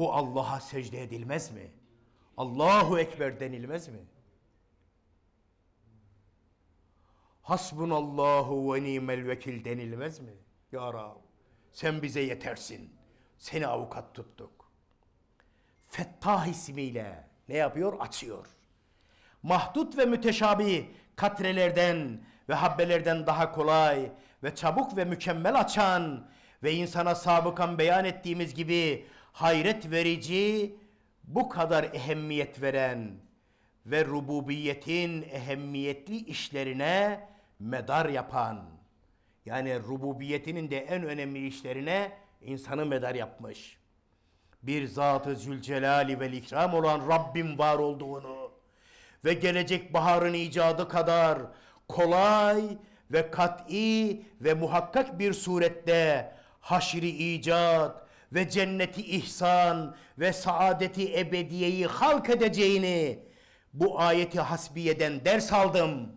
Bu Allah'a secde edilmez mi? Allahu Ekber denilmez mi? Hasbunallahu ve nimel vekil denilmez mi? Ya Rab sen bize yetersin. Seni avukat tuttuk. Fettah ismiyle ne yapıyor? Açıyor. Mahdut ve müteşabi katrelerden ve habbelerden daha kolay ve çabuk ve mükemmel açan ve insana sabıkan beyan ettiğimiz gibi hayret verici bu kadar ehemmiyet veren ve rububiyetin ehemmiyetli işlerine medar yapan yani rububiyetinin de en önemli işlerine insanı medar yapmış bir zatı zülcelali ve ikram olan Rabbim var olduğunu ve gelecek baharın icadı kadar kolay ve kat'i ve muhakkak bir surette haşri icat ve cenneti ihsan ve saadeti ebediyeyi halk edeceğini bu ayeti hasbiyeden ders aldım.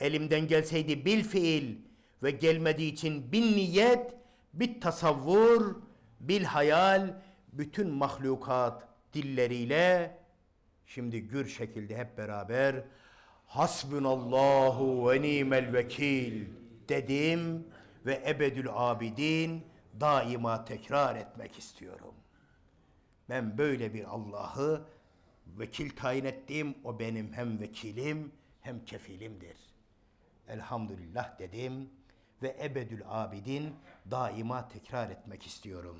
Elimden gelseydi bil fiil ve gelmediği için bin niyet, bir tasavvur, bil hayal, bütün mahlukat dilleriyle şimdi gür şekilde hep beraber Hasbunallahu ve nimel vekil dedim ve ebedül abidin daima tekrar etmek istiyorum. Ben böyle bir Allah'ı vekil tayin ettim. O benim hem vekilim hem kefilimdir. Elhamdülillah dedim ve ebedül abidin daima tekrar etmek istiyorum.